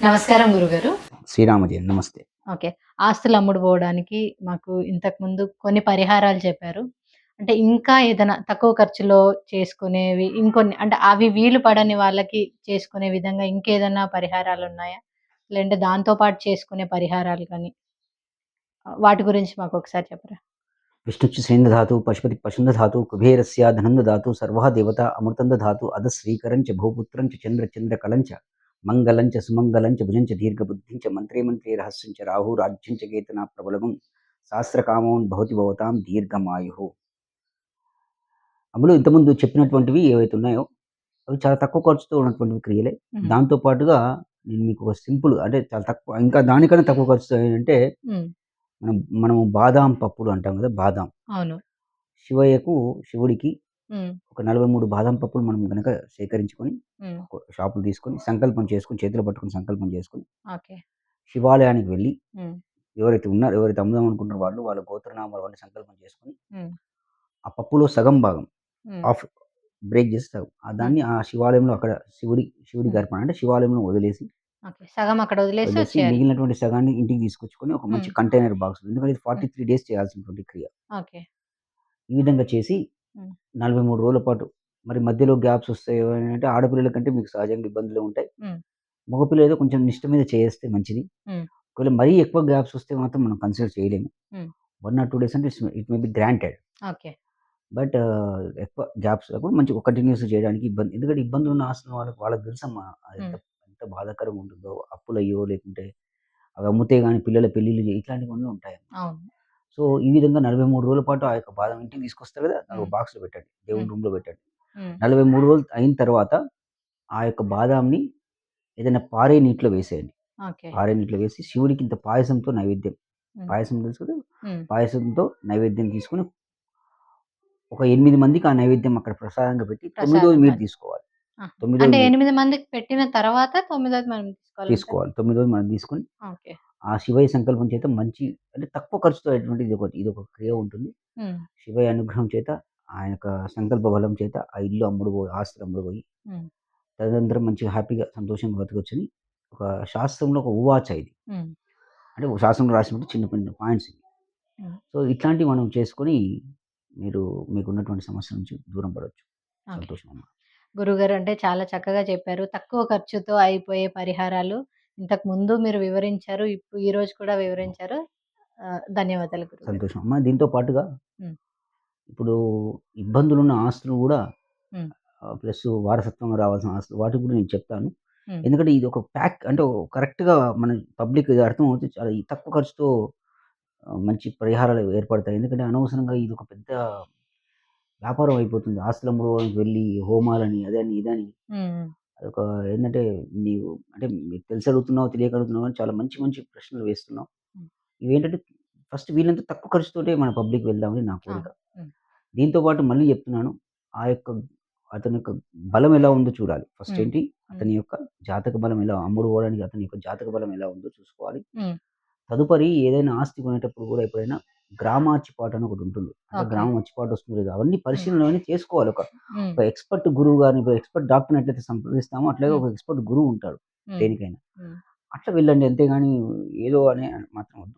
నమస్కారం గురుగారు. శ్రీరామజయం నమస్తే. ఓకే. ఆస్తులు అమ్ముడు పోవడానికి మాకు ఇంతకు ముందు కొన్ని పరిహారాలు చెప్పారు. అంటే ఇంకా ఏదైనా తక్కువ ఖర్చులో చేసుకునేవి ఇంకొన్ని అంటే అవి వీలు పడని వాళ్ళకి చేసుకునే విధంగా ఇంకేదైనా పరిహారాలు ఉన్నాయా? లేదంటే దాంతో పాటు చేసుకునే పరిహారాలు కానీ వాటి గురించి మాకు ఒకసారి చెప్పరా? విష్ణుచ్చు శ్రేంద్రధాతు పశుపతి పశుందధాతు కుబేరస్య ధనందధాతు సర్వ దేవత అమృతందధాతు అధ శ్రీకరంచ భూపుత్రంచ చంద్ర చంద్ర కలంచ మంగళంచ సుమంగళంచ భుజంచ దీర్ఘబుద్ధించ మంత్రే మంత్రే రహస్యంచ రాహు రాజ్యంచ కేతన ప్రబలమం శాస్త్రకామోన్ భవతి భవతాం దీర్ఘమాయు. అందులో ఇంతకుముందు చెప్పినటువంటివి ఏవైతే ఉన్నాయో అవి చాలా తక్కువ ఖర్చుతో ఉన్నటువంటివి క్రియలే. దాంతో పాటుగా నేను మీకు ఒక సింపుల్ అంటే చాలా తక్కువ ఇంకా దానికన్నా తక్కువ ఖర్చుతో ఏంటంటే మనం మనము బాదాం పప్పులు అంటాం కదా బాదాం. అవును. శివయ్యకు శివుడికి ఒక నలభై మూడు బాదం పప్పులు మనం కనుక సేకరించుకొని షాపులు తీసుకొని సంకల్పం చేసుకొని చేతిలో పట్టుకొని సంకల్పం చేసుకొని శివాలయానికి వెళ్ళి ఎవరైతే ఉన్నారో ఎవరైతే అమ్ముదాం అనుకుంటున్నారో వాళ్ళు వాళ్ళ గోత్రనామాలు వాళ్ళని సంకల్పం చేసుకొని ఆ పప్పులో సగం భాగం ఆఫ్ బ్రేక్ చేసి సగం ఆ దాన్ని ఆ శివాలయంలో అక్కడ శివుడి శివుడికి Hmm. అర్పణ అంటే శివాలయంలో వదిలేసి సగం అక్కడ వదిలేసి మిగిలినటువంటి సగాన్ని ఇంటికి తీసుకొచ్చుకొని ఒక మంచి. కంటైనర్ బాక్స్ ఎందుకంటే ఇది ఫార్టీ త్రీ డేస్ చేయాల్సినటువంటి క్రియ. ఈ విధంగా చేసి. నలభై మూడు రోజుల పాటు. మరి మధ్యలో గ్యాప్స్ వస్తాయి అంటే ఆడపిల్లల కంటే మీకు సహజంగా ఇబ్బందులు ఉంటాయి. మగపిల్లలు ఏదో కొంచెం నిష్ట మీద చేస్తే మంచిది. ఒకవేళ మరీ ఎక్కువ గ్యాప్స్ వస్తే మాత్రం మనం కన్సిడర్ చేయలేము. వన్ ఆర్ టూ డేస్ అంటే it may be granted. Okay. But ఎక్కువ గ్యాప్స్ అప్పుడు మంచి కంటిన్యూస్ చేయడానికి ఇబ్బంది ఎందుకంటే ఇబ్బందులు ఉన్న ఆస్తులు వాళ్ళకి వాళ్ళకి తెలుసమ్మా ఎంత ఎంత బాధాకరంగా ఉంటుందో అప్పులయ్యో లేకుంటే అవి అమ్ముతే కానీ పిల్లల పెళ్ళిళ్ళు ఇట్లాంటివన్నీ ఉంటాయి సో ఈ విధంగా నలభై మూడు రోజుల పాటు ఆ యొక్క బాదం ఇంటికి తీసుకొస్తారు కదా Hmm. బాక్స్లో పెట్టండి దేవుడి Hmm. రూమ్లో పెట్టండి. నలభై మూడు రోజులు అయిన తర్వాత ఆ యొక్క బాదాంని ఏదైనా పారే నీటిలో వేసేయండి. పారే నీటిలో వేసి శివుడికి ఇంత పాయసంతో నైవేద్యం. పాయసం తెలుసు కదా? పాయసంతో నైవేద్యం తీసుకుని ఒక ఎనిమిది మందికి ఆ నైవేద్యం అక్కడ ప్రసాదంగా పెట్టి తొమ్మిది రోజు మీరు. తీసుకోవాలి. తొమ్మిది అంటే ఎనిమిది మందికి పెట్టిన తర్వాత తొమ్మిదోది మనం తీసుకోవాలి తీసుకోవాలి. తొమ్మిది రోజు మనం తీసుకొని ఓకే. ఆ శివయ్య సంకల్పం చేత మంచి అంటే తక్కువ ఖర్చుతో అయ్యేటువంటి ఇది ఒకటి ఇది ఒక క్రియ ఉంటుంది. శివయ్య అనుగ్రహం చేత ఆయన యొక్క సంకల్ప బలం చేత ఆ ఇల్లు అమ్ముడు పోయి ఆస్తులు అమ్ముడు పోయి తదనంతరం మంచిగా హ్యాపీగా సంతోషంగా బతకొచ్చని ఒక శాస్త్రంలో ఒక ఉవాచ ఇది. అంటే ఒక శాస్త్రంలో రాసినట్టు చిన్న చిన్న పాయింట్స్ ఇవి. సో ఇట్లాంటివి మనం చేసుకొని మీరు మీకు ఉన్నటువంటి సమస్య నుంచి దూరం పడవచ్చు సంతోషం అమ్మా గురుగారు అంటే చాలా చక్కగా చెప్పారు. తక్కువ ఖర్చుతో అయిపోయే పరిహారాలు ఇంతకు ముందు మీరు వివరించారు. ఇప్పుడు ఈ రోజు కూడా వివరించారు. ధన్యవాదాలు సంతోషం. అమ్మా దీంతో పాటుగా. ఇప్పుడు ఇబ్బందులు ఉన్న ఆస్తులు కూడా. ప్లస్ వారసత్వంగా రావాల్సిన ఆస్తులు వాటి కూడా నేను చెప్తాను. ఎందుకంటే ఇది ఒక ప్యాక్ అంటే కరెక్ట్గా మన పబ్లిక్ ఇది అర్థం అవుతుంది చాలా తక్కువ ఖర్చుతో మంచి పరిహారాలు ఏర్పడతాయి. ఎందుకంటే అనవసరంగా ఇది ఒక పెద్ద వ్యాపారం అయిపోతుంది. ఆస్తుల అమ్ముడుకోవడానికి వెళ్ళి హోమాలని అదని ఇదని అదొక ఏంటంటే నీవు అంటే మీకు తెలిసి అడుగుతున్నావు తెలియక అడుగుతున్నావు అని చాలా మంచి మంచి ప్రశ్నలు వేస్తున్నావు. ఇవేంటంటే ఫస్ట్ వీళ్ళంతా తక్కువ ఖర్చుతోటే మన పబ్లిక్ వెళ్దామని నా కోరిక. దీంతో పాటు మళ్ళీ చెప్తున్నాను ఆ యొక్క అతని యొక్క బలం ఎలా ఉందో చూడాలి. ఫస్ట్. ఏంటి అతని యొక్క జాతక బలం ఎలా అమ్ముడు పోవడానికి అతని యొక్క జాతక బలం ఎలా ఉందో చూసుకోవాలి. తదుపరి ఏదైనా ఆస్తి కొనేటప్పుడు కూడా ఎప్పుడైనా గ్రామాచిపాటు అని ఒకటి ఉంటుంది. అంటే. గ్రామం అచ్చిపాటు వస్తుంది అవన్నీ పరిశీలన చేసుకోవాలి ఒక ఎక్స్పర్ట్ గురువు గారిని ఎక్స్పర్ట్ డాక్టర్ని ఎట్లయితే సంప్రదిస్తామో అట్లాగే. ఒక ఎక్స్పర్ట్ గురువు ఉంటాడు దేనికైనా. అట్లా వెళ్ళండి అంతేగాని ఏదో అని మాత్రం వద్దు.